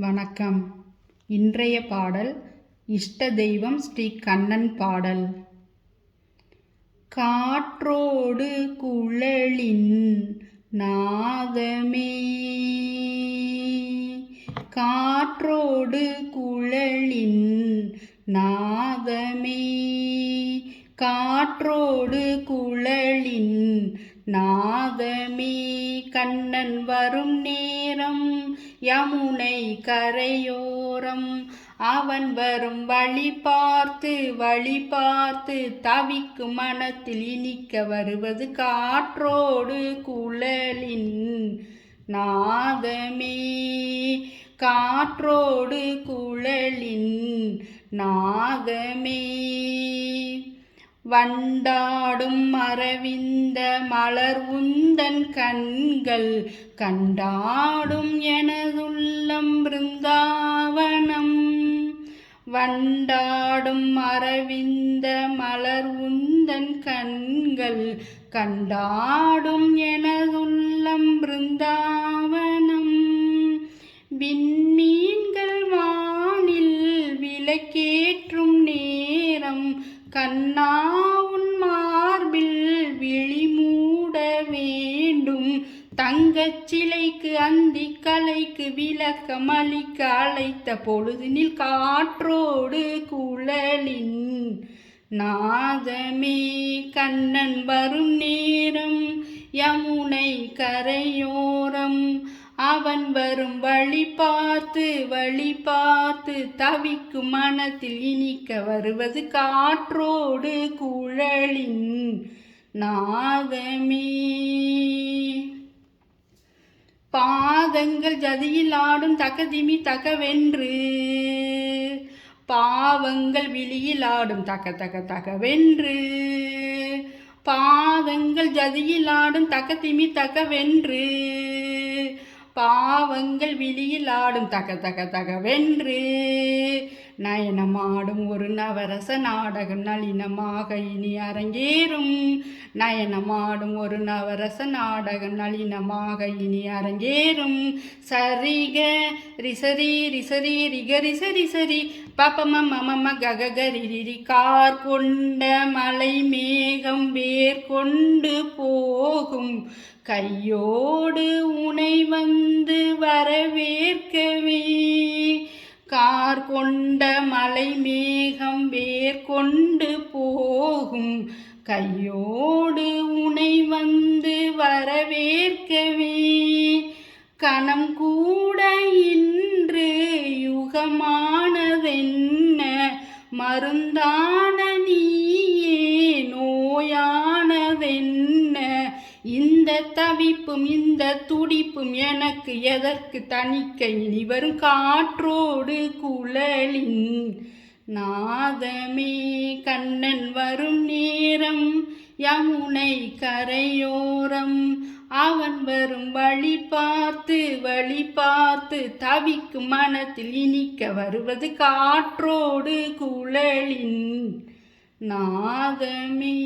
வணக்கம். இன்றைய பாடல் இஷ்ட தெய்வம் ஸ்ரீ கண்ணன் பாடல். காற்றோடு குழலின் நாதமே காற்றோடு குழலின் நாதமே காற்றோடு குழலின் நாதமே கண்ணன் வரும் நேரம் யமுனை கரையோரம். அவன் வரும் வழி பார்த்து வழி பார்த்து தவிக்கும் மனத்தில் இனிக்க வருவது காற்றோடு குழலின் நாதமே. காற்றோடு குழலின் நாதமே. வண்டாடும் அரவிந்த மலர் உந்தன் கண்கள் கண்டாடும் எனதுள்ளம் பிருந்தாவனம். வண்டாடும் அரவிந்த மலர் உந்தன் கண்கள் கண்டாடும் எனதுள்ளம் பிருந்தாவனம். விண்மீன்கள் வானில் விளக்கேற்றும் நேரம் கண்ணா தங்கச் சிலைக்கு அந்தி கலைக்கு விளக்கம் அளிக்க அழைத்த பொழுதினில் காற்றோடு குழலின் நாதமே. கண்ணன் வரும் நேரம் யமுனை கரையோரம். அவன் வரும் வழி பார்த்து வழி பார்த்து தவிக்கும் மனத்தில் இனிக்க வருவது காற்றோடு குழலின் நாதமே. பாதங்கள் ஜதியில் ஆடும் தகதிமி தகவென்று. பாவங்கள் விழியில் ஆடும் தக தக தகவென்று. பாதங்கள் ஜதியில் ஆடும் தகதிமி தகவென்று. பாவங்கள் விழியில் ஆடும் தக தக தகவென்று. நயனமாடும் ஒரு நவரச நாடகம் நளினமாக இனி அரங்கேறும். நயனமாடும் ஒரு நவரச நாடகம் நளினமாக இனி அரங்கேறும். சரிக ரிசரி ரிசரி ரிக ரிசரி சரி பப்பம மமம கககரிரி கார் கொண்ட மலை மேகம் வேர் கொண்டு போகும். கையோடு உனை வந்து வரவேற்கவே. மார் கொண்ட மலை மேகம் வேர் கொண்டு போகும். கையோடு உனை வந்து வரவேற்கவே. கணம் கூட இன்று யுகமானதென்ன? மருந்தான தவிப்பும் இந்த துடிப்பும் எனக்கு எதற்கு தணிக்க? இனி வரும் காற்றோடு குழலின் நாதமே கண்ணன் வரும் நேரம் யமுனை கரையோரம். அவன் வரும் வழி பார்த்து வழி பார்த்து தவிக்கும் மனத்தில் இனிக்க வருவது காற்றோடு குழலின் நாதமே.